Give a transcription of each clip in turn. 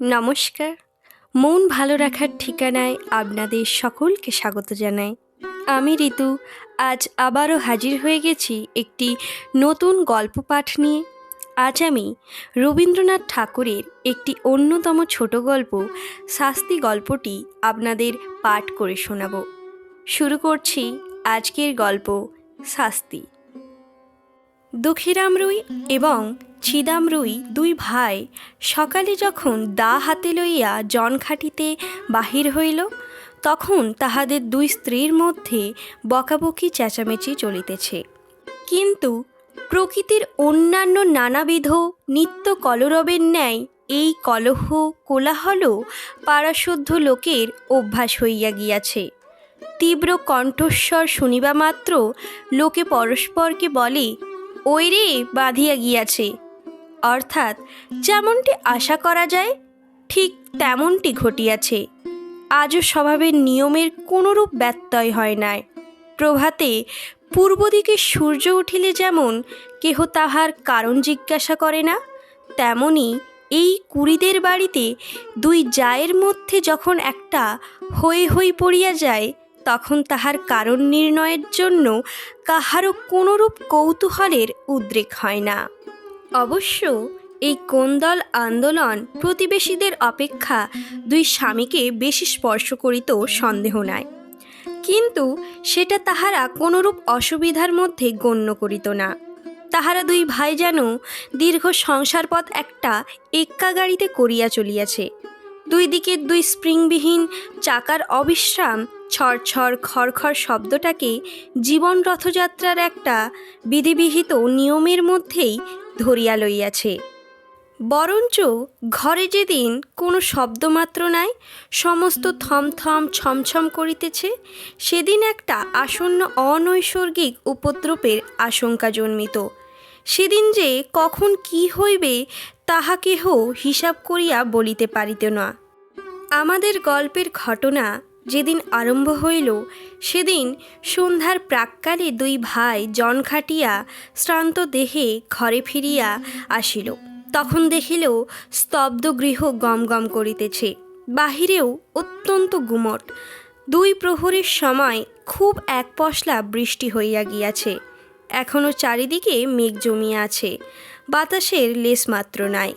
নমস্কার। মন ভালো রাখার ঠিকানায় আপনাদের সকলকে স্বাগত জানাই। আমি ঋতু। আজ আবারও হাজির হয়ে গেছি একটি নতুন গল্প পাঠ নিয়ে। আজ আমি রবীন্দ্রনাথ ঠাকুরের একটি অন্যতম ছোট গল্প, শাস্তি গল্পটি আপনাদের পাঠ করে শোনাব। শুরু করছি আজকের গল্প, শাস্তি। দুঃখীরাম রুই এবং ছিদাম রুই দুই ভাই সকালে যখন দা হাতে লইয়া জন খাটিতে বাহির হইল, তখন তাহাদের দুই স্ত্রীর মধ্যে বকাবকি চেঁচামেচি চলিতেছে। কিন্তু প্রকৃতির অন্যান্য নানাবিধ নিত্য কলরবের ন্যায় এই কলহ কোলাহল পাড়াশুদ্ধ লোকের অভ্যাস হইয়া গিয়াছে। তীব্র কণ্ঠস্বর শুনিবা মাত্র লোকে পরস্পরকে বলে ওই রে বাঁধিয়া গিয়াছে। অর্থাৎ যেমনটি আশা করা যায়, ঠিক তেমনটি ঘটিয়াছে। আজও স্বভাবের নিয়মের কোনোরূপ ব্যত্যয় হয় নাই। প্রভাতে পূর্ব দিকে সূর্য উঠিলে যেমন কেহ তাহার কারণ জিজ্ঞাসা করে না, তেমনি এই কুড়িদের বাড়িতে দুই জায়ের মধ্যে যখন একটা হই হই পড়িয়া যায় তখন তাহার কারণ নির্ণয়ের জন্য কাহারও কোনরূপ কৌতূহলের উদ্রেক হয় না। অবশ্য এই কোন্দল আন্দোলন প্রতিবেশীদের অপেক্ষা দুই স্বামীকে বেশি স্পর্শ করিত সন্দেহ নাই। কিন্তু সেটা তাহারা কোনরূপ অসুবিধার মধ্যে গণ্য করিত না। তাহারা দুই ভাই যেন দীর্ঘ সংসারপথ একটা এক্কা গাড়িতে করিয়া চলিয়াছে। দুই দিকের দুই স্প্রিংবিহীন চাকার অবিশ্রাম ছড়ছড় খড়খড় শব্দটাকে জীবন রথযাত্রার একটা বিধিবিহিত নিয়মের মধ্যেই ধরিয়া লইয়াছে। বরঞ্চ ঘরে যেদিন কোনো শব্দমাত্র নাই, সমস্ত থমথম ছমছম করিতেছে, সেদিন একটা আসন্ন অনৈসর্গিক উপদ্রবের আশঙ্কা জন্মিত। সেদিন যে কখন কি হইবে, তাহা কেহ হিসাব করিয়া বলিতে পারিত না। আমাদের গল্পের ঘটনা যেদিন আরম্ভ হইল, সেদিন সন্ধ্যার প্রাক্কালে দুই ভাই জন খাটিয়া শ্রান্ত দেহে ঘরে ফিরিয়া আসিল। তখন দেখিল স্তব্ধ গৃহ গম গম করিতেছে, বাহিরেও অত্যন্ত গুমট। দুই প্রহরের সময় খুব এক পশলা বৃষ্টি হইয়া গিয়াছে। এখনও চারিদিকে মেঘ জমিয়া আছে, বাতাসের লেশমাত্র নাই।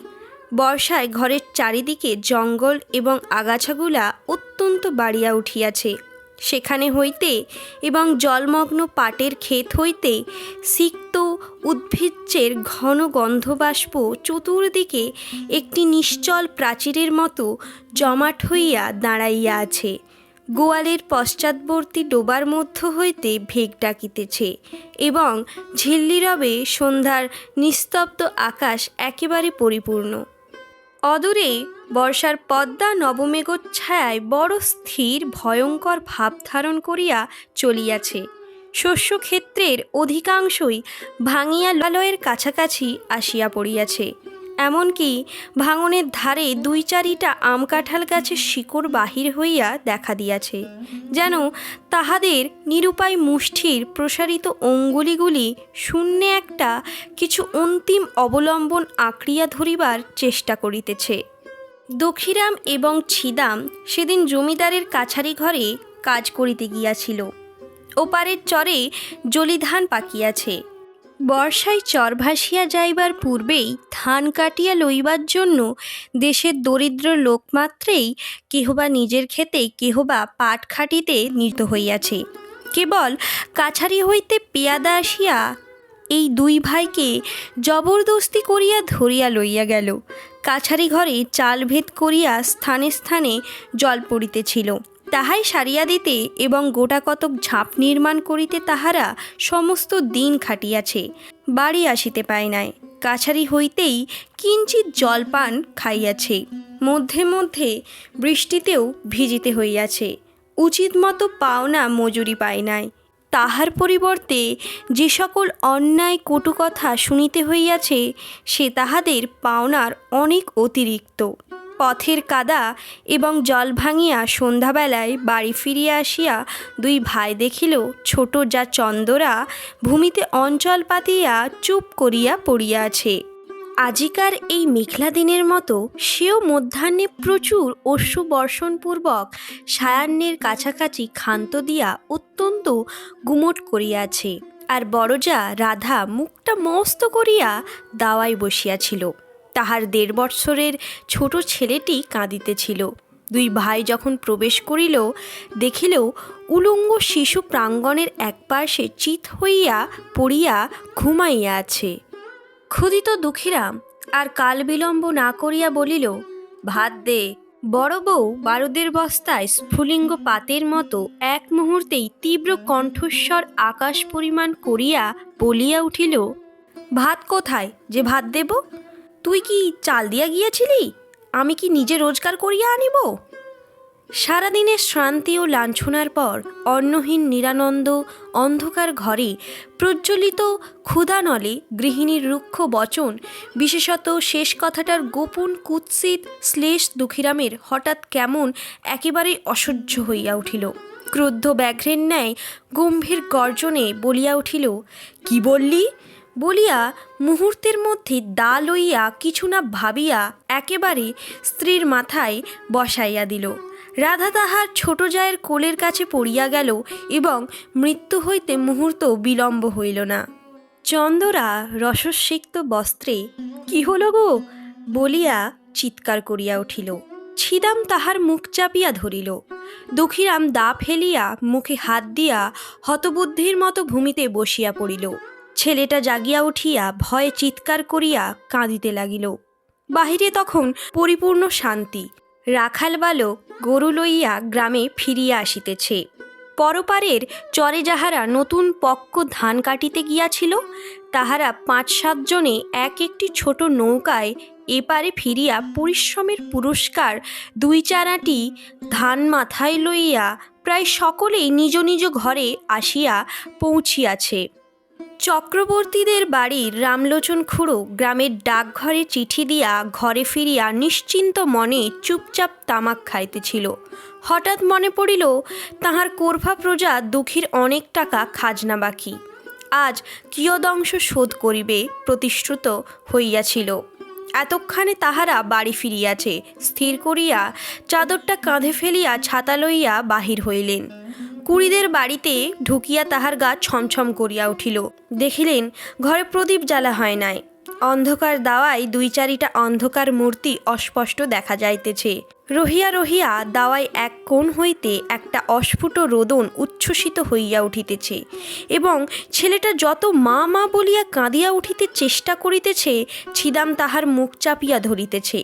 বর্ষায় ঘরের চারিদিকে জঙ্গল এবং আগাছাগুলা অত্যন্ত বাড়িয়া উঠিয়াছে। সেখানে হইতে এবং জলমগ্ন পাটের ক্ষেত হইতে সিক্ত উদ্ভিজ্জের ঘন গন্ধবাষ্প চতুর্দিকে একটি নিশ্চল প্রাচীরের মতো জমাট হইয়া দাঁড়াইয়া আছে। গোয়ালের পশ্চাৎবর্তী ডোবার মধ্য হইতে ভেগ ডাকিতেছে এবং ঝিল্লিরবে সন্ধ্যার নিস্তব্ধ আকাশ একেবারে পরিপূর্ণ। অদূরে বর্ষার পদ্মা নবমেঘচ্ছায়ায় বড় স্থির, ভয়ঙ্কর ভাব ধারণ করিয়া চলিয়াছে। শস্যক্ষেত্রের অধিকাংশই ভাঙিয়া লালয়ের কাছাকাছি আসিয়া পড়িয়াছে। এমনকি ভাঙনের ধারে দুই চারিটা আম কাঁঠাল গাছের শিকড় বাহির হইয়া দেখা দিয়াছে, যেন তাহাদের নিরুপায় মুষ্ঠির প্রসারিত অঙ্গুলিগুলি শূন্যে একটা কিছু অন্তিম অবলম্বন আঁকড়িয়া ধরিবার চেষ্টা করিতেছে। দক্ষিরাম এবং ছিদাম সেদিন জমিদারের কাছারি ঘরে কাজ করিতে গিয়াছিল। ওপারের চরে জলিধান পাকিয়াছে। বর্ষায় চর ভাসিয়া যাইবার পূর্বেই ধান কাটিয়া লইবার জন্য দেশের দরিদ্র লোকমাত্রেই কেহবা নিজের ক্ষেতে, কেহবা পাট খাটিতে নিত হইয়াছে। কেবল কাছারি হইতে পেয়াদা আসিয়া এই দুই ভাইকে জবরদস্তি করিয়া ধরিয়া লইয়া গেল। কাছারি ঘরে চাল ভেদ করিয়া স্থানে স্থানে জল পড়িতেছিল। তাহাই সারিয়া দিতে এবং গোটা কতক ঝাঁপ নির্মাণ করিতে তাহারা সমস্ত দিন খাটিয়াছে, বাড়ি আসিতে পায় নাই। কাছারি হইতেই কিঞ্চিত জলপান খাইয়াছে, মধ্যে মধ্যে বৃষ্টিতেও ভিজিতে হইয়াছে। উচিত মতো পাওনা মজুরি পায় নাই। তাহার পরিবর্তে যে সকল অন্যায় কটু কথা শুনিতে হইয়াছে, সে তাহাদের পাওনার অনেক অতিরিক্ত। পথের কাদা এবং জল ভাঙিয়া সন্ধ্যাবেলায় বাড়ি ফিরিয়া আসিয়া দুই ভাই দেখিল, ছোট যা চন্দরা ভূমিতে অঞ্চল পাতিয়া চুপ করিয়া পড়িয়া আছে। আজিকার এই মেঘলা দিনের মতো সেও মধ্যাহ্নে প্রচুর অশ্রু বর্ষণপূর্বক সায়ান্নের কাছাকাছি ক্ষান্ত দিয়া অত্যন্ত গুমট করিয়াছে। আর বড়জা রাধা মুখটা মস্ত করিয়া দাওয়ায় বসিয়াছিল। তাহার দেড় বৎসরের ছোট ছেলেটি কাঁদিতেছিল। দুই ভাই যখন প্রবেশ করিল, দেখিল উলঙ্গ শিশু প্রাঙ্গণের একপার্শ্বে চিত হইয়া পড়িয়া ঘুমাইয়া আছে। ক্ষুদিত দুঃখীরাম, আর কাল বিলম্ব না করিয়া বলিল, ভাত দে। বড় বউ বারুদের বস্তায় স্ফুলিঙ্গ পাতের মতো এক মুহূর্তেই তীব্র কণ্ঠস্বর আকাশ পরিমাণ করিয়া বলিয়া উঠিল, ভাত কোথায়? যে ভাত দেব? তুই কি চাল দিয়া গিয়েছিলি? আমি কি নিজে রোজগার করিয়া আনিব? সারাদিনের শ্রান্তি ও লাঞ্ছনার পর অন্নহীন নিরানন্দ অন্ধকার ঘরে প্রজ্বলিত ক্ষুধানলে গৃহিণীর রুক্ষ বচন, বিশেষত শেষ কথাটার গোপন কুৎসিত শ্লেষ দুঃখীরামের হঠাৎ কেমন একেবারে অসহ্য হইয়া উঠিল। ক্রুদ্ধ ব্যাঘ্রের ন্যায় গম্ভীর গর্জনে বলিয়া উঠিল, কি বললি? বলিয়া মুহূর্তের মধ্যে দা লইয়া কিছু না ভাবিয়া একেবারে স্ত্রীর মাথায় বসাইয়া দিল। রাধা তাহার ছোট জায়ের কোলের কাছে পড়িয়া গেল এবং মৃত্যু হইতে মুহূর্ত বিলম্ব হইল না। চন্দরা রসস্বিক্ত বস্ত্রে, কি হল গো? বলিয়া চিৎকার করিয়া উঠিল। ছিদাম তাহার মুখ চাপিয়া ধরিল। দুঃখীরাম দা ফেলিয়া মুখে হাত দিয়া হতবুদ্ধির মতো ভূমিতে বসিয়া পড়িল। ছেলেটা জাগিয়া উঠিয়া ভয়ে চিৎকার করিয়া কাঁদিতে লাগিল। বাহিরে তখন পরিপূর্ণ শান্তি। রাখাল বালক গরু লইয়া গ্রামে ফিরিয়া আসিতেছে। পরপারের চরে যাহারা নতুন পক্ক ধান কাটিতে গিয়াছিল, তাহারা পাঁচ সাতজনে এক একটি ছোট নৌকায় এপারে ফিরিয়া পরিশ্রমের পুরস্কার দুই চারাটি ধান মাথায় লইয়া প্রায় সকলেই নিজ নিজ ঘরে আসিয়া পৌঁছিয়াছে। চক্রবর্তীদের বাড়ির রামলোচন খুড়ো গ্রামের ডাকঘরে চিঠি দিয়া ঘরে ফিরিয়া নিশ্চিন্ত মনে চুপচাপ তামাক খাইতেছিল। হঠাৎ মনে পড়িল, তাহার কোরভা প্রজা দুঃখীর অনেক টাকা খাজনা বাকি। আজ কিয়দংশ শোধ করিবে প্রতিশ্রুত হইয়াছিল। এতক্ষণে তাহারা বাড়ি ফিরিয়াছে। স্থির করিয়া চাদরটা কাঁধে ফেলিয়া ছাতা লইয়া বাহির হইলেন। কুড়িদের বাড়িতে ঢুকিয়া তাহার গা ছমছম করিয়া উঠিল। দেখিলেন, ঘরে প্রদীপ জ্বালা হয় নাই। অন্ধকার দাওয়ায় দুই চারিটা অন্ধকার মূর্তি অস্পষ্ট দেখা যাইতেছে। রহিয়া রহিয়া দাওয়ায় এক কোণ হইতে একটা অস্ফুট রোদন উচ্ছ্বসিত হইয়া উঠিতেছে এবং ছেলেটা যত মা মা বলিয়া কাঁদিয়া উঠিতে চেষ্টা করিতেছে, ছিদাম তাহার মুখ চাপিয়া ধরিতেছে।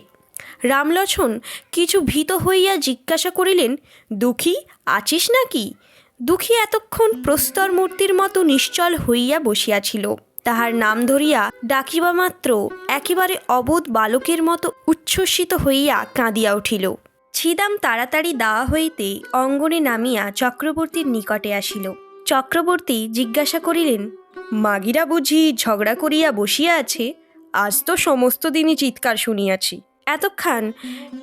রামলছন কিছু ভীত হইয়া জিজ্ঞাসা করিলেন, দুঃখী, আছিস নাকি? দুঃখী এতক্ষণ প্রস্তর মূর্তির মতো নিশ্চল হইয়া বসিয়াছিল। তাহার নাম ধরিয়া ডাকিবা মাত্র একেবারে অবোধ বালকের মতো উচ্ছ্বসিত হইয়া কাঁদিয়া উঠিল। ছিদাম তাড়াতাড়ি দাওয়া হইতে অঙ্গনে নামিয়া চক্রবর্তীর নিকটে আসিল। চক্রবর্তী জিজ্ঞাসা করিলেন, মাগিরা বুঝি ঝগড়া করিয়া বসিয়া আছে? আজ তো সমস্ত দিনই চিৎকার শুনিয়াছি। এতক্ষণ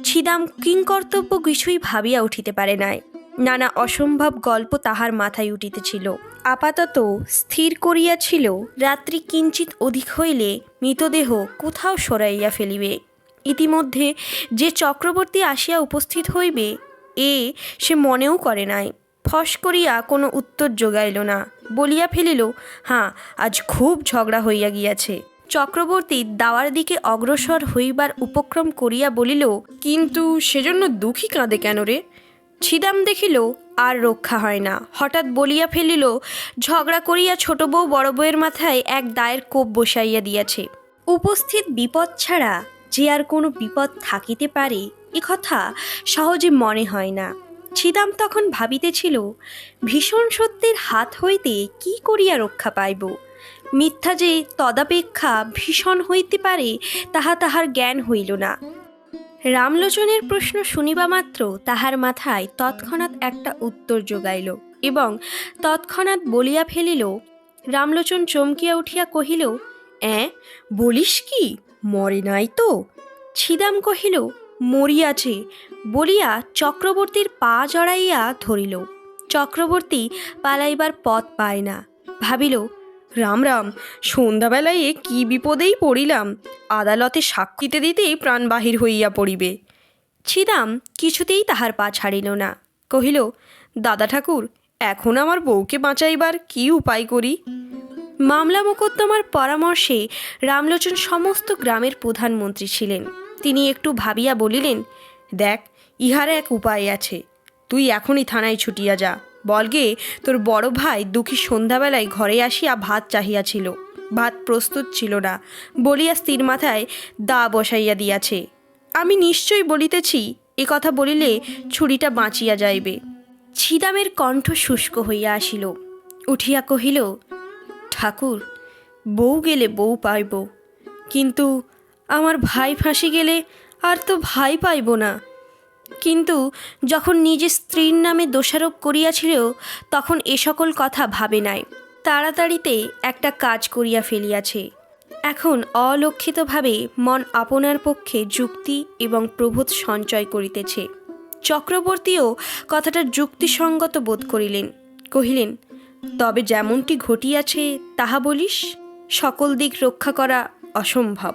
ছিদাম কিংকর্তব্য কিছুই ভাবিয়া উঠিতে পারে নাই। নানা অসম্ভব গল্প তাহার মাথায় উঠিতেছিল। আপাতত স্থির করিয়াছিল, রাত্রি কিঞ্চিত অধিক হইলে মৃতদেহ কোথাও সরাইয়া ফেলিবে। ইতিমধ্যে যে চক্রবর্তী আসিয়া উপস্থিত হইবে, এ সে মনেও করে নাই। ফস করিয়া কোনো উত্তর যোগাইল না। বলিয়া ফেলিল, হাঁ, আজ খুব ঝগড়া হইয়া গিয়াছে। চক্রবর্তী দাওয়ার দিকে অগ্রসর হইবার উপক্রম করিয়া বলিল, কিন্তু সেজন্য দুঃখী কাঁদে কেন রে? ছিদাম দেখিল, আর রক্ষা হয় না। হঠাৎ বলিয়া ফেলিল, ঝগড়া করিয়া ছোট বউ বড় বউয়ের মাথায় এক দায়ের কোপ বসাইয়া দিয়াছে। উপস্থিত বিপদ ছাড়া যে আর কোনো বিপদ থাকিতে পারে, এ কথা সহজে মনে হয় না। ছিদাম তখন ভাবিতেছিল, ভীষণ সত্যের হাত হইতে কি করিয়া রক্ষা পাইব? মিথ্যা যে তদাপেক্ষা ভীষণ হইতে পারে, তাহা তাহার জ্ঞান হইল না। রামলোচনের প্রশ্ন শুনিবা মাত্র তাহার মাথায় তৎক্ষণাৎ একটা উত্তর যোগাইল এবং তৎক্ষণাৎ বলিয়া ফেলিল, রামলোচন চমকিয়া উঠিয়া কহিল অ্যাঁ বলিস কি? মরে নাই তো? ছিদাম কহিল, মরিয়াছে। বলিয়া চক্রবর্তীর পা জড়াইয়া ধরিল। চক্রবর্তী পালাইবার পথ পায় না। ভাবিল রাম রাম, সন্ধ্যাবেলায় এ কি বিপদেই পড়িলাম? আদালতে সাক্ষীতে দিতেই প্রাণ বাহির হইয়া পড়িবে। ছিদাম কিছুতেই তাহার পা ছাড়িল না। কহিল, দাদা ঠাকুর, এখন আমার বউকে বাঁচাইবার কি উপায় করি? মামলা মোকদ্দমার পরামর্শে রামলোচন সমস্ত গ্রামের প্রধানমন্ত্রী ছিলেন। তিনি একটু ভাবিয়া বলিলেন, দেখ, ইহার এক উপায় আছে। তুই এখনই থানায় ছুটিয়া যা। বলগে তোর বড় ভাই দুঃখী সন্ধ্যাবেলায় ঘরে আসিয়া ভাত চাহিয়াছিল। ভাত প্রস্তুত ছিল না। বলিয়া স্থির মাথায় দা বসাইয়া দিয়াছে। আমি নিশ্চয় বলিতেছি, এ কথা বলিলে ছুরিটা বাঁচিয়া যাইবে। ছিদামের কণ্ঠ শুষ্ক হইয়া আসিল। উঠিয়া কহিল, ঠাকুর, বউ গেলে বউ পাইব। কিন্তু আমার ভাই ফাঁসি গেলে আর তো ভাই পাইব না। কিন্তু যখন নিজের স্ত্রীর নামে দোষারোপ করিয়াছিল তখন এ সকল কথা ভাবে নাই। তাড়াতাড়িতে একটা কাজ করিয়া ফেলিয়াছে। এখন অলক্ষিতভাবে মন আপনার পক্ষে যুক্তি এবং প্রবোধ সঞ্চয় করিতেছে। চক্রবর্তীও কথাটা যুক্তিসঙ্গত বোধ করিলেন। কহিলেন, তবে যেমনটি ঘটিয়াছে, তাহা বলিস, সকল দিক রক্ষা করা অসম্ভব।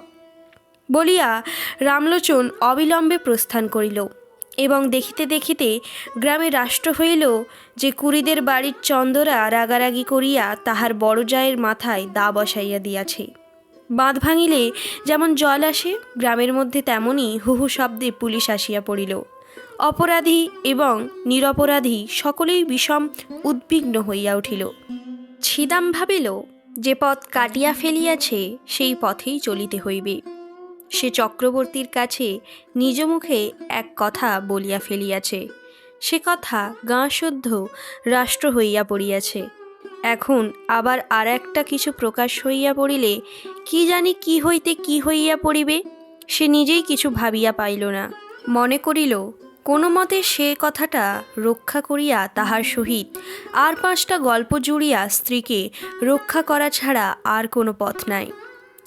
বলিয়া রামলোচন অবিলম্বে প্রস্থান করিল। এবং দেখিতে দেখিতে গ্রামে রাষ্ট্র হইল যে কুড়িদের বাড়ির চন্দরা রাগারাগি করিয়া তাহার বড় জায়ের মাথায় দা বসাইয়া দিয়াছে। বাঁধ ভাঙিলে যেমন জল আসে, গ্রামের মধ্যে তেমনই হুহু শব্দে পুলিশ আসিয়া পড়িল। অপরাধী এবং নিরপরাধী সকলেই বিষম উদ্বিগ্ন হইয়া উঠিল। ছিদাম ভাবিল, যে পথ কাটিয়া ফেলিয়াছে, সেই পথেই চলিতে হইবে। সে চক্রবর্তীর কাছে নিজ মুখে এক কথা বলিয়া ফেলিয়াছে। সে কথা গাঁশুদ্ধ রাষ্ট্র হইয়া পড়িয়াছে। এখন আবার আর একটা কিছু প্রকাশ হইয়া পড়িলে কি জানি কি হইতে কি হইয়া পড়িবে, সে নিজেই কিছু ভাবিয়া পাইল না। মনে করিল, কোনো মতে সে কথাটা রক্ষা করিয়া তাহার সহিত আর পাঁচটা গল্প জুড়িয়া স্ত্রীকে রক্ষা করা ছাড়া আর কোনো পথ নাই।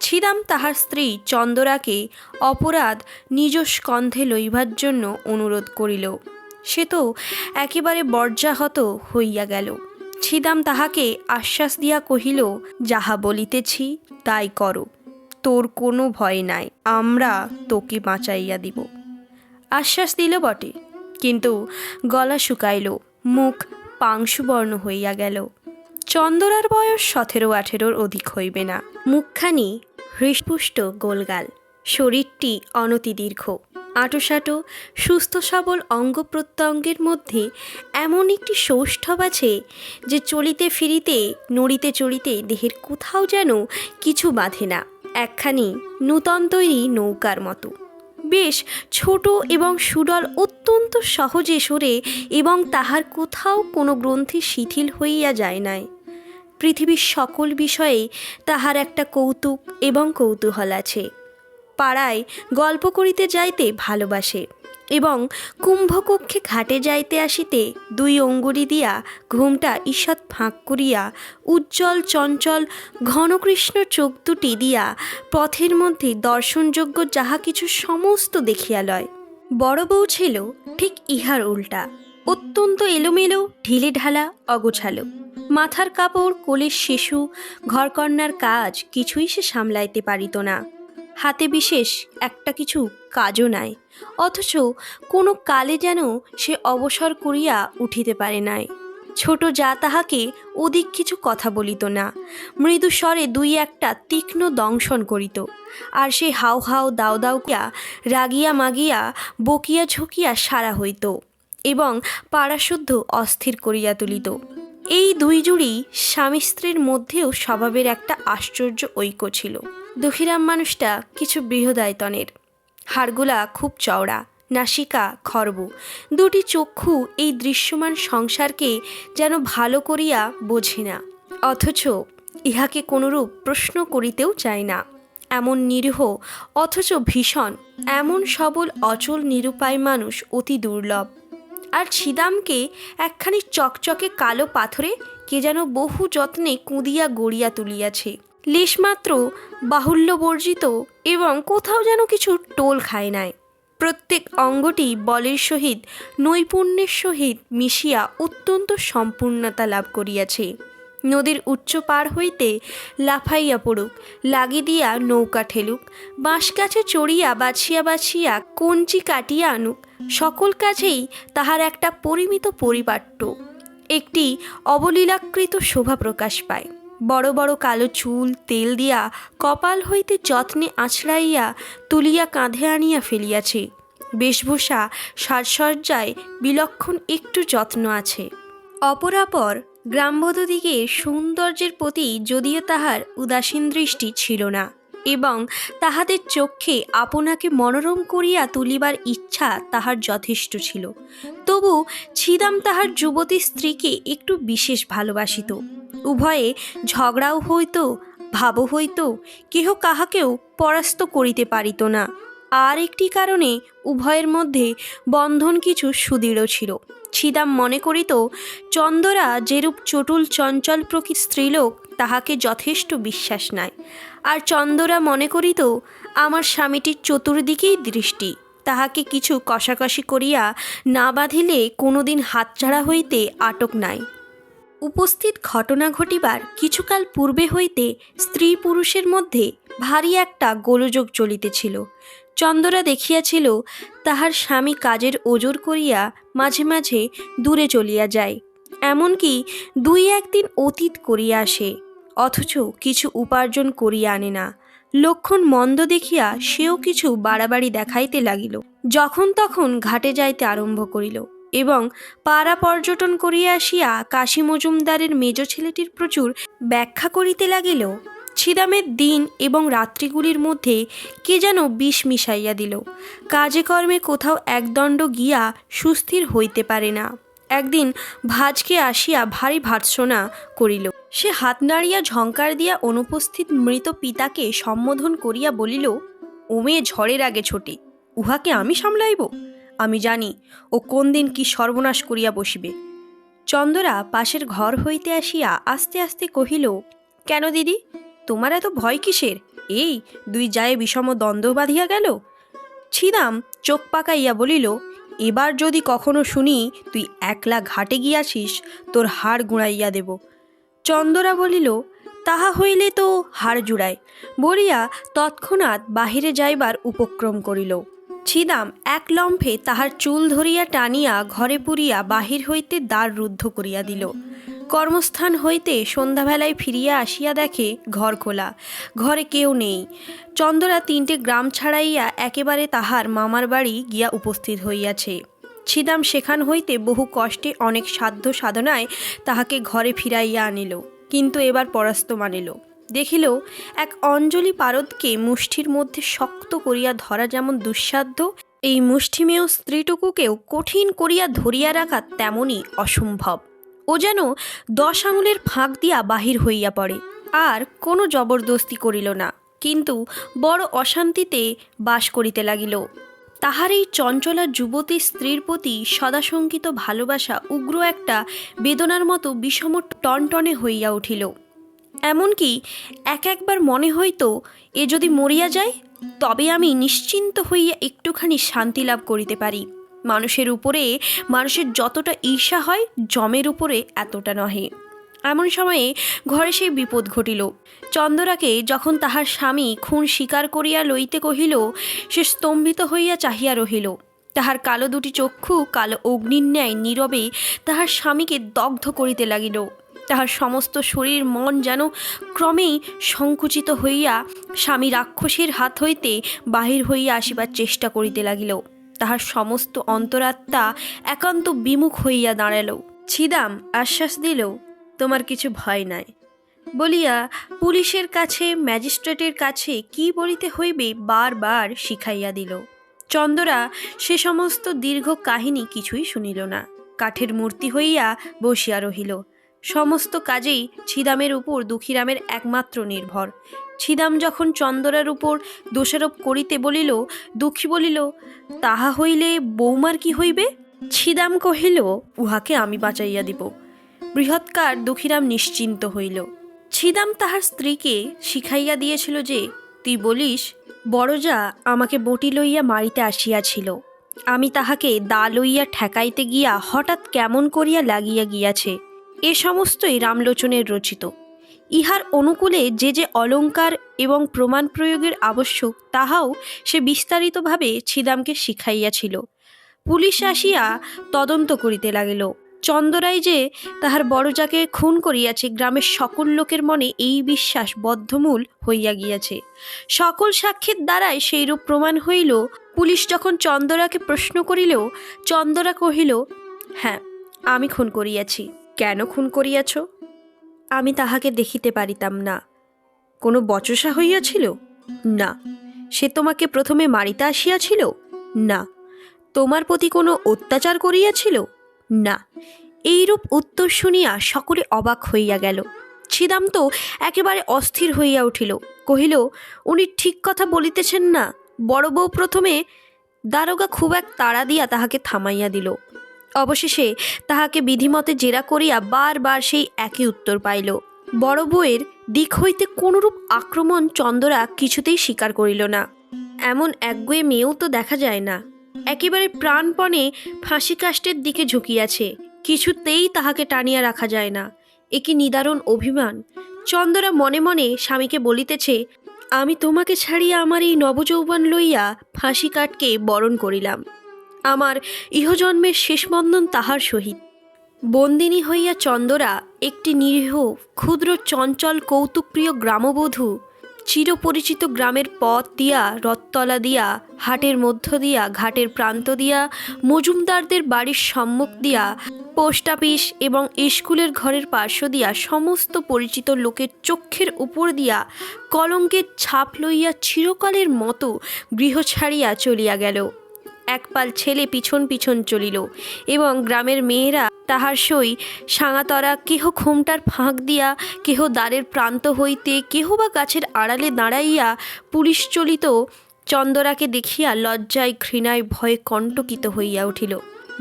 ছিদাম তাহার স্ত্রী চন্দরাকে অপরাধ নিজ স্কন্ধে লইবার জন্য অনুরোধ করিল। সে তো একেবারে বর্জাহত হইয়া গেল। ছিদাম তাহাকে আশ্বাস দিয়া কহিল, যাহা বলিতেছি, তাই করো। তোর কোনো ভয় নাই, আমরা তোকে বাঁচাইয়া দিব। আশ্বাস দিল বটে, কিন্তু গলা শুকাইল, মুখ পাংশুবর্ণ হইয়া গেল। চন্দরার বয়স সতেরো আঠেরোর অধিক হইবে না। মুখখানি হৃষ্টপুষ্ট গোলগাল। শরীরটি অনতিদীর্ঘ। আটোসাটো, সুস্থ সবল অঙ্গ প্রত্যঙ্গের মধ্যে এমন একটি সৌষ্ঠব আছে যে চলিতে ফিরিতে, নড়িতে চড়িতে দেহের কোথাও যেন কিছু বাঁধে না। একখানি নূতন তৈরি নৌকার মতো। বেশ ছোট এবং সুডল অত্যন্ত সহজে সরে এবং তাহার কোথাও কোনো গ্রন্থি শিথিল হইয়া যায় নাই। পৃথিবীর সকল বিষয়ে তাহার একটা কৌতুক এবং কৌতূহল আছে। পাড়ায় গল্প করিতে যাইতে ভালোবাসে এবং কুম্ভকক্ষে ঘাটে যাইতে আসিতে দুই অঙ্গুরি দিয়া ঘুমটা ঈষৎ ফাঁক করিয়া উজ্জ্বল চঞ্চল ঘনকৃষ্ণ চোখ দুটি দিয়া পথের মধ্যে দর্শনযোগ্য যাহা কিছু সমস্ত দেখিয়া লয়। বড় বউ ছিল ঠিক ইহার উল্টা। অত্যন্ত এলোমেলো ঢিলে ঢালা অগোছালো। মাথার কাপড়, কোলের শিশু ঘরকন্যার কাজ কিছুই সে সামলাইতে পারিত না। হাতে বিশেষ একটা কিছু কাজও নাই, অথচ কোনো কালে যেন সে অবসর করিয়া উঠিতে পারে নাই। ছোট যা তাহাকে অধিক কিছু কথা বলিত না, মৃদু স্বরে দুই একটা তীক্ষ্ণ দংশন করিত, আর সে হাও হাও দাও দাউকিয়া রাগিয়া মাগিয়া বকিয়া ঝুঁকিয়া সারা হইত এবং পাড়াশুদ্ধ অস্থির করিয়া তুলিত। এই দুই জুড়ি স্বামী স্ত্রীর মধ্যেও স্বভাবের একটা আশ্চর্য ঐক্য ছিল। দুঃখীরাম মানুষটা কিছু বৃহদায়তনের। হাড়গুলা খুব চওড়া, নাসিকা খর্ব। দুটি চক্ষু এই দৃশ্যমান সংসারকে যেন ভালো করিয়া বোঝে না, অথচ ইহাকে কোনরূপ প্রশ্ন করিতেও চায় না। এমন নিরীহ, অথচ ভীষণ, এমন সবল, অচল, নিরুপায় মানুষ অতি দুর্লভ। আর ছিদামকে একখানি চকচকে কালো পাথরে কে যেন বহু যত্নে কুঁদিয়া গড়িয়া তুলিয়াছে। লেশমাত্র বাহুল্যবর্জিত এবং কোথাও যেন কিছু টোল খায় নাই। প্রত্যেক অঙ্গটি বলের সহিত, নৈপুণ্যের সহিত মিশিয়া অত্যন্ত সম্পূর্ণতা লাভ করিয়াছে। নদীর উচ্চ পার হইতে লাফাইয়া পড়ুক, লাগি দিয়া নৌকা ঠেলুক, বাঁশ গাছে চড়িয়া বাছিয়া বাছিয়া কঞ্চি কাটিয়া আনুক, সকল কাজেই তাহার একটা পরিমিত পরিপাট্য। একটি অবলীলাকৃত শোভা প্রকাশ পায়। বড় বড় কালো চুল, তেল দিয়া কপাল হইতে যত্নে আছড়াইয়া তুলিয়া কাঁধে আনিয়া ফেলিয়াছে। বেশভূষা সাজসজ্জায় বিলক্ষণ একটু যত্ন আছে। অপরাপর গ্রামবধূদিগের সৌন্দর্যের প্রতি যদিও তাহার উদাসীন দৃষ্টি ছিল না, এবং তাহাদের চক্ষে আপনাকে মনোরম করিয়া তুলিবার ইচ্ছা তাহার যথেষ্ট ছিল। তবু ছিদাম তাহার যুবতী স্ত্রীকে একটু বিশেষ ভালোবাসিত। উভয়ে ঝগড়াও হইত, ভাবও হইত, কেহ কাহাকেও পরাস্ত করিতে পারিত না। আর একটি কারণে উভয়ের মধ্যে বন্ধন কিছু সুদৃঢ় ছিল। ছিদাম মনে করিত, চন্দরা যেরূপ চটুল চঞ্চল প্রকৃত স্ত্রীলোক, তাহাকে যথেষ্ট বিশ্বাস নাই। আর চন্দরা মনে করিত, আমার স্বামীটির চতুর্দিকেই দৃষ্টি, তাহাকে কিছু কষাকষি করিয়া না বাঁধিলে কোনোদিন হাতছাড়া হইতে আটক নাই। উপস্থিত ঘটনা ঘটিবার কিছুকাল পূর্বে হইতে স্ত্রী পুরুষের মধ্যে ভারী একটা গোলযোগ চলিতেছিল। চন্দরা দেখিয়াছিল, তাহার স্বামী কাজের ওজোর করিয়া মাঝে মাঝে দূরে চলিয়া যায়, এমনকি দুই একদিন অতীত করিয়া আসে, অথচ কিছু উপার্জন করিয়া আনে না। লক্ষণ মন্দ দেখিয়া সেও কিছু বাড়াবাড়ি দেখাইতে লাগিল। যখন তখন ঘাটে যাইতে আরম্ভ করিল এবং পাড়া পর্যটন করিয়া আসিয়া কাশী মজুমদারের মেজ ছেলেটির প্রচুর ব্যাখ্যা করিতে লাগিল। ছিদামের দিন এবং রাত্রিগুলির মধ্যে কে যেন বিষ মিশাইয়া দিল। কাজে কর্মে কোথাও একদণ্ড গিয়া সুস্থির হইতে পারে না। একদিন ভাজকে আসিয়া ভারী ভার্সনা করিল। সে হাত নাড়িয়া ঝঙ্কার দিয়া অনুপস্থিত মৃত পিতাকে সম্বোধন করিয়া বলিল ও মেয়ে ঝড়ের আগে ছোটে, উহাকে আমি সামলাইব? আমি জানি ও কোন দিন কি সর্বনাশ করিয়া বসিবে। চন্দরা পাশের ঘর হইতে আসিয়া আস্তে আস্তে কহিল, কেন দিদি? তোমার এত ভয় কিসের? এই, দুই যায় বিষম দ্বন্দ্ব বাঁধিয়া গেল? ছিদাম চোখ পাকাইয়া বলিল, এবার যদি কখনো শুনি তুই একলা ঘাটে গিয়াছিস, তোর হাড় গুঁড়াইয়া দেব। চন্দরা বলিল, তাহা হইলে তো হাড় জুড়ায় বলিয়া তৎক্ষণাৎ বাহিরে যাইবার উপক্রম করিল। ছিদাম এক লম্ফে তাহার চুল ধরিয়া টানিয়া ঘরে পুরিয়া বাহির হইতে দ্বার রুদ্ধ করিয়া দিল। কর্মস্থান হইতে সন্ধ্যাবেলায় ফিরিয়া আসিয়া দেখে ঘর খোলা। ঘরে কেউ নেই। চন্দরা তিনটে গ্রাম ছাড়াইয়া একেবারে তাহার মামার বাড়ি গিয়া উপস্থিত হইয়াছে। ছিদাম সেখান হইতে বহু কষ্টে অনেক সাধ্য সাধনায় তাহাকে ঘরে ফিরাইয়া আনিল, কিন্তু এবার পরাস্ত মানিল। দেখিল, এক অঞ্জলি পারদকে মুষ্টির মধ্যে শক্ত করিয়া ধরা যেমন দুঃসাধ্য, এই মুষ্টিমেয় স্ত্রীটুকুকেও কঠিন করিয়া ধরিয়া রাখা তেমনই অসম্ভব। ও যেন দশ আঙুলের ফাঁক দিয়া বাহির হইয়া পড়ে, আর কোনো জবরদস্তি করিল না। কিন্তু বড় অশান্তিতে বাস করিতে লাগিল। তাহার এই চঞ্চলা যুবতী স্ত্রীর প্রতি সদাশঙ্কিত ভালোবাসা উগ্র একটা বেদনার মতো বিষম টনটনে হইয়া উঠিল। এমনকি এক একবার মনে হইতো, এ যদি মরিয়া যায়, তবে আমি নিশ্চিন্ত হইয়া একটুখানি শান্তি লাভ করিতে পারি। মানুষের উপরে, মানুষের যতটা ঈর্ষা হয়, জমের উপরে এতটা নহে। এমন সময়ে ঘরে সেই বিপদ ঘটিল। চন্দরাকে যখন তাহার স্বামী খুন স্বীকার করিয়া লইতে কহিল, সে স্তম্ভিত হইয়া চাহিয়া রহিল। তাহার কালো দুটি চক্ষু, কালো অগ্নির ন্যায় নীরবে তাহার স্বামীকে দগ্ধ করিতে লাগিল। তাহার সমস্ত শরীর, মন যেন ক্রমেই সংকুচিত হইয়া স্বামী রাক্ষসীর হাত হইতে বাহির হইয়া আসিবার চেষ্টা করিতে লাগিল। তাহার সমস্ত অন্তরাত্মা একান্ত বিমুখ হইয়া দাঁড়াল ছিদাম আশ্বাস দিল, তোমার কিছু ভয় নাই। বলিয়া পুলিশের কাছে, ম্যাজিস্ট্রেটের কাছে কি বলিতে হইবে বারবার শিখাইয়া দিল। চন্দরা সে সমস্ত দীর্ঘ কাহিনী কিছুই শুনিল না। কাঠের মূর্তি হইয়া বসিয়া রহিল। সমস্ত কাজেই ছিদামের উপর দুঃখীরামের একমাত্র নির্ভর। ছিদাম যখন চন্দরার উপর দোষারোপ করিতে বলিল, দুঃখী বলিল, তাহা হইলে বৌমার কি হইবে? ছিদাম কহিল, উহাকে আমি বাঁচাইয়া দিব। বৃহৎকার দুঃখীরাম নিশ্চিন্ত হইল। ছিদাম তাহার স্ত্রীকে শিখাইয়া দিয়েছিল যে, তুই বলিস, বড়জা আমাকে বটি লইয়া মারিতে আসিয়াছিল। আমি তাহাকে দা লইয়া ঠেকাইতে গিয়া হঠাৎ কেমন করিয়া লাগিয়া গিয়াছে? এ সমস্তই রামলোচনের রচিত। ইহার অনুকূলে যে যে অলঙ্কার এবং প্রমাণ প্রয়োগের আবশ্যক, তাহাও সে বিস্তারিতভাবে ছিদামকে শিখাইয়াছিল। পুলিশ আসিয়া তদন্ত করিতে লাগিল। চন্দরাই যে তাহার বড়জাকে খুন করিয়াছে, গ্রামের সকল লোকের মনে এই বিশ্বাস বদ্ধমূল হইয়া গিয়াছে। সকল সাক্ষীর দ্বারাই সেইরূপ প্রমাণ হইল। পুলিশ যখন চন্দরাকে প্রশ্ন করিলেও, চন্দরা কহিল হ্যাঁ আমি খুন করিয়াছি। কেন খুন করিয়াছ? আমি তাহাকে দেখিতে পারিতাম না। কোনো বচসা হইয়াছিল? না। সে তোমাকে প্রথমে মারিতে আসিয়াছিল? না। তোমার প্রতি কোনো অত্যাচার করিয়াছিল? না। এইরূপ উত্তর শুনিয়া সকলে অবাক হইয়া গেল। ছিদাম তো একেবারে অস্থির হইয়া উঠিল। কহিল, উনি ঠিক কথা বলিতেছেন না। বড় বউ প্রথমে দারোগা খুব এক তাড়া দিয়া তাহাকে থামাইয়া দিল। অবশেষে তাহাকে বিধিমতে জেরা করিয়া বারবার সেই একই উত্তর পাইল। বড় বউয়ের দিক হইতে কোনরূপ আক্রমণ চন্দরা কিছুতেই স্বীকার করিল না। এমন একগুয়ে মেয়েও তো দেখা যায় না। একেবারে প্রাণপণে ফাঁসি কাষ্টের দিকে ঝুঁকিয়াছে। কিছুতেই তাহাকে টানিয়া রাখা যায় না। এ কি নিদারুণ অভিমান। চন্দরা মনে মনে স্বামীকে বলিতেছে, আমি তোমাকে ছাড়িয়া আমার এই নবযৌবন লইয়া ফাঁসি কাটকে বরণ করিলাম। আমার ইহজন্মের শেষ বন্ধন তাহার সহিত। বন্দিনী হইয়া চন্দরা একটি নিরীহ, ক্ষুদ্র, চঞ্চল, কৌতুকপ্রিয় গ্রামবধূ, চিরপরিচিত গ্রামের পথ দিয়া, রথতলা দিয়া, হাটের মধ্য দিয়া, ঘাটের প্রান্ত দিয়া, মজুমদারদের বাড়ির সম্মুখ দিয়া, পোস্ট অফিস এবং স্কুলের ঘরের পার্শ্ব দিয়া সমস্ত পরিচিত লোকের চক্ষের উপর দিয়া কলঙ্কের ছাপ লইয়া চিরকালের মতো গৃহ ছাড়িয়া চলিয়া গেল। একপাল ছেলে পিছন পিছন চলিল এবং গ্রামের মেয়েরা তাহার সই সাঙাতরা কেহ ঘোমটার ফাঁক দিয়া, কেহ দ্বারের প্রান্ত হইতে, কেহ বা গাছের আড়ালে দাঁড়াইয়া পুলিশ চলিত চন্দরাকে দেখিয়া লজ্জায়, ঘৃণায়, ভয়ে কণ্টকিত হইয়া উঠিল।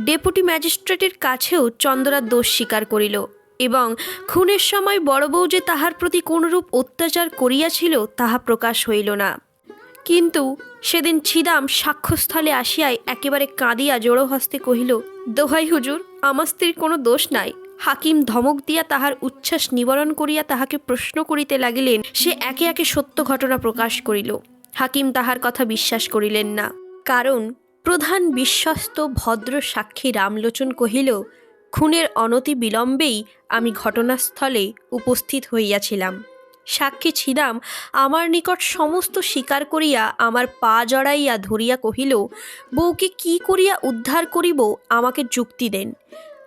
ডেপুটি ম্যাজিস্ট্রেটের কাছেও চন্দরা দোষ স্বীকার করিল এবং খুনের সময় বড় বউ যে তাহার প্রতি কোনরূপ অত্যাচার করিয়াছিল, তাহা প্রকাশ হইল না। কিন্তু সেদিন ছিদাম সাক্ষ্যস্থলে আসিয়াই একেবারে কাঁদিয়া জোড়ো হস্তে কহিল, দোহাই হুজুর, আমার স্ত্রীর কোনো দোষ নাই। হাকিম ধমক দিয়া তাহার উচ্ছ্বাস নিবারণ করিয়া তাহাকে প্রশ্ন করিতে লাগিলেন, সে একে একে সত্য ঘটনা প্রকাশ করিল। হাকিম তাহার কথা বিশ্বাস করিলেন না। কারণ প্রধান বিশ্বস্ত ভদ্র সাক্ষী রামলোচন কহিল, খুনের অনতি বিলম্বেই আমি ঘটনাস্থলে উপস্থিত হইয়াছিলাম। সাক্ষী ছিলাম, আমার নিকট সমস্ত স্বীকার করিয়া আমার পা জড়াইয়া ধরিয়া কহিল, বউকে কি করিয়া উদ্ধার করিব, আমাকে যুক্তি দেন।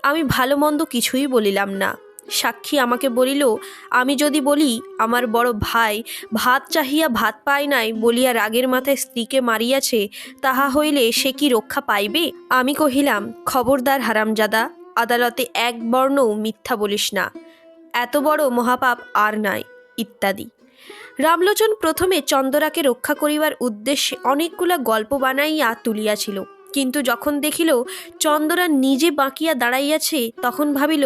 আমি ভালো মন্দ কিছুই বলিলাম না। সাক্ষী আমাকে বলিল, আমি যদি বলি, আমার বড় ভাই ভাত চাহিয়া ভাত পায় নাই বলিয়া রাগের মাথায় স্ত্রীকে মারিয়াছে, তাহা হইলে সে কি রক্ষা পাইবে? আমি কহিলাম, খবরদার হারামজাদা, আদালতে এক বর্ণও মিথ্যা বলিস না। এত বড় মহাপাপ আর নাই। ইত্যাদি। রামলোচন প্রথমে চন্দরাকে রক্ষা করিবার উদ্দেশ্যে অনেকগুলা গল্প বানাইয়া তুলিয়াছিল। কিন্তু যখন দেখিল চন্দরা নিজে বাঁকিয়া দাঁড়াইয়াছে, তখন ভাবিল,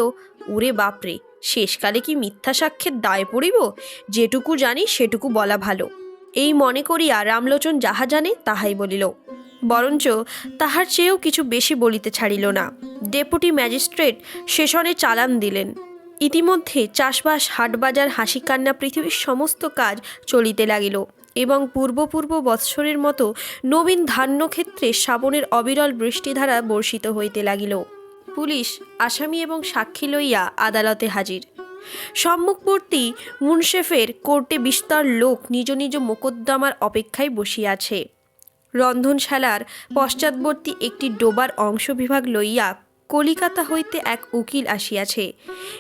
ওরে বাপরে, শেষকালে কি মিথ্যা সাক্ষ্যের দায় পড়িব? যেটুকু জানি সেটুকু বলা ভালো। এই মনে করিয়া রামলোচন যাহা জানে তাহাই বলিল। বরঞ্চ তাহার চেয়েও কিছু বেশি বলিতে ছাড়িল না। ডেপুটি ম্যাজিস্ট্রেট সেশনে চালান দিলেন। ইতিমধ্যে চাষবাস, হাটবাজার হাসি কান্না পৃথিবীর সমস্ত কাজ চলিতে লাগিল এবং পূর্বপূর্ব বৎসরের মতো নবীন ধান্যক্ষেত্রে শ্রাবণের অবিরল বৃষ্টিধারা বর্ষিত হইতে লাগিল। পুলিশ, আসামি এবং সাক্ষী লইয়া আদালতে হাজির। সম্মুখবর্তী মুনশেফের কোর্টে বিস্তর লোক নিজ নিজ মোকদ্দমার অপেক্ষায় বসিয়াছে। রন্ধনশালার পশ্চাৎবর্তী একটি ডোবার অংশবিভাগ লইয়া কলিকাতা হইতে এক উকিল আসিয়াছে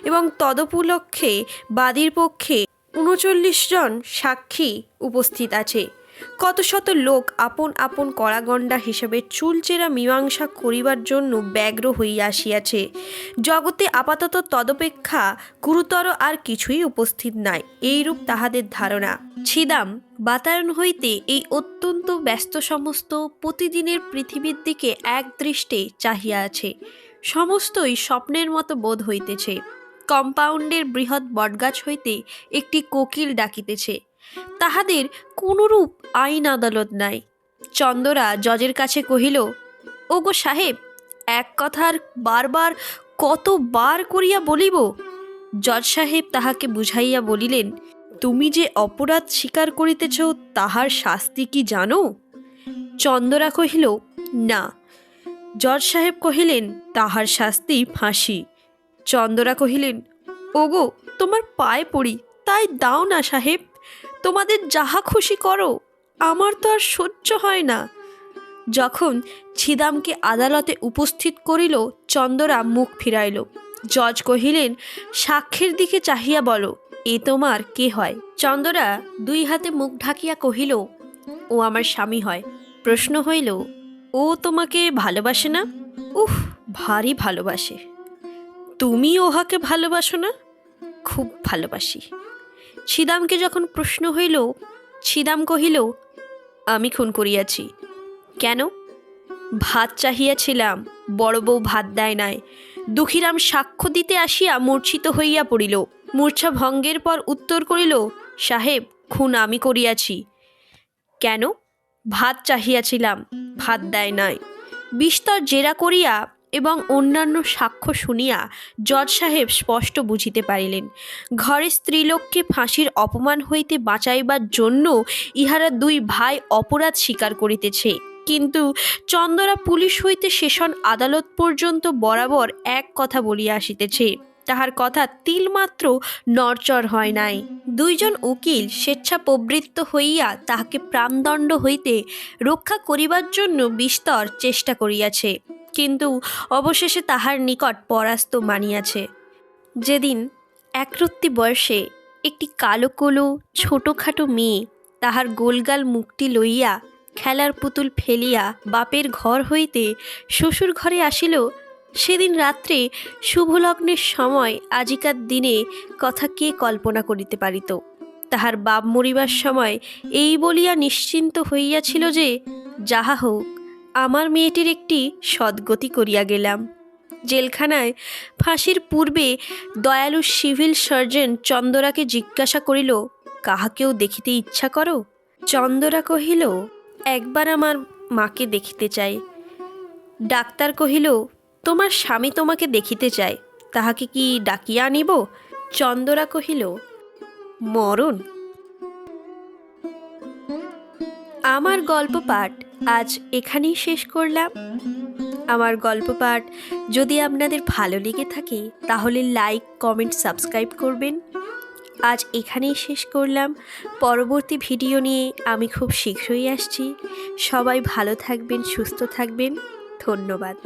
এবং তদুপলক্ষে বাদীর পক্ষে উনচল্লিশ জন সাক্ষী উপস্থিত আছে। কত শত লোক আপন আপন কড়াগণ্ডা হিসেবে চুলচেরা মীমাংসা করিবার জন্য ব্যগ্র হইয়া আসিয়াছে। জগতে আপাতত তদপেক্ষা গুরুতর আর কিছুই উপস্থিত নাই, এইরূপ তাহাদের ধারণা। ছিদাম বাতায়ন হইতে এই অত্যন্ত ব্যস্ত সমস্ত প্রতিদিনের পৃথিবীর দিকে এক দৃষ্টে চাহিয়া আছে। সমস্তই স্বপ্নের মতো বোধ হইতেছে। কম্পাউন্ডের বৃহৎ বটগাছ হইতে একটি কোকিল ডাকিতেছে। তাহাদের কোনরূপ আইন আদালত নাই। চন্দরা জজের কাছে কহিল, ওগো সাহেব, এক কথার বারবার কতবার করিয়া বলিব? জজ সাহেব তাহাকে বুঝাইয়া বলিলেন, তুমি যে অপরাধ স্বীকার করিতেছ, তাহার শাস্তি কি জানো? চন্দরা কহিল, না। জজ সাহেব কহিলেন, তাহার শাস্তি ফাঁসি। চন্দরা কহিলেন, ওগো, তোমার পায়ে পড়ি, তাই দাও না সাহেব। তোমাদের যাহা খুশি করো, আমার তো আর সহ্য হয় না। যখন ছিদামকে আদালতে উপস্থিত করিল, চন্দরা মুখ ফিরাইল। জজ কহিলেন, সাক্ষীর দিকে চাহিয়া বলো, এ তোমার কে হয়? চন্দরা দুই হাতে মুখ ঢাকিয়া কহিল, ও আমার স্বামী হয়। প্রশ্ন হইল ও তোমাকে ভালোবাসে না? উহ ভারী ভালোবাসে। তুমি ওহাকে ভালোবাসো না? খুব ভালোবাসি। ছিদামকে যখন প্রশ্ন হইল, ছিদাম কহিল, আমি খুন করিয়াছি। কেন? ভাত চাহিয়াছিলাম, বড় বউ ভাত দেয় নাই। দুঃখীরাম সাক্ষ্য দিতে আসিয়া মূর্ছিত হইয়া পড়িল। মূর্ছা ভঙ্গের পর উত্তর করিল, সাহেব, খুন আমি করিয়াছি। কেন? ভাত চাহিয়াছিলাম, ভাত দেয় নাই। বিস্তর জেরা করিয়া এবং অন্যান্য সাক্ষ্য শুনিয়া জজ সাহেব স্পষ্ট বুঝিতে পারিলেন, ঘরে স্ত্রীলোককে ফাঁসির অপমান হইতে বাঁচাইবার জন্য ইহারা দুই ভাই অপরাধ স্বীকার করিতেছে। কিন্তু চন্দরা পুলিশ হইতে শেষন আদালত পর্যন্ত বরাবর এক কথা বলিয়া আসিতেছে তাহার কথা তিলমাত্র নরচর হয় নাই। দুইজন উকিল স্বেচ্ছা প্রবৃত্ত হইয়া তাহাকে প্রাণদণ্ড হইতে রক্ষা করিবার জন্য বিস্তর চেষ্টা করিয়াছে, কিন্তু অবশেষে তাহার নিকট পরাস্ত মানিয়াছে। যেদিন একরত্তি বয়সে একটি কালো কোলো ছোটোখাটো মেয়ে তাহার গোলগাল মুখটি লইয়া খেলার পুতুল ফেলিয়া বাপের ঘর হইতে শ্বশুর ঘরে আসিল সেদিন রাত্রে শুভলগ্নের সময় আজিকার দিনে কথা কে কল্পনা করিতে পারিত? তাহার বাপ মরিবার সময় এই বলিয়া নিশ্চিন্ত হইয়াছিল যে, যাহা হোক, আমার মেয়েটির একটি সদ্গতি করিয়া গেলাম। জেলখানায় ফাঁসির পূর্বে দয়ালু সিভিল সার্জন চন্দরাকে জিজ্ঞাসা করিল, কাহাকেও দেখিতে ইচ্ছা করো? চন্দরা কহিল, একবার আমার মাকে দেখিতে চাই। ডাক্তার কহিল তোমার স্বামী তোমাকে দেখিতে চায়, তাহাকে কি ডাকিয়া আনিব? চন্দরা কহিল, মরণ। আমার গল্প পাঠ আজ এখানেই শেষ করলাম। আমার গল্প পাঠ যদি আপনাদের ভালো লেগে থাকে, তাহলে লাইক, কমেন্ট, সাবস্ক্রাইব করবেন। আজ এখানেই শেষ করলাম। পরবর্তী ভিডিও নিয়ে আমি খুব শীঘ্রই আসছি। সবাই ভালো থাকবেন, সুস্থ থাকবেন। ধন্যবাদ।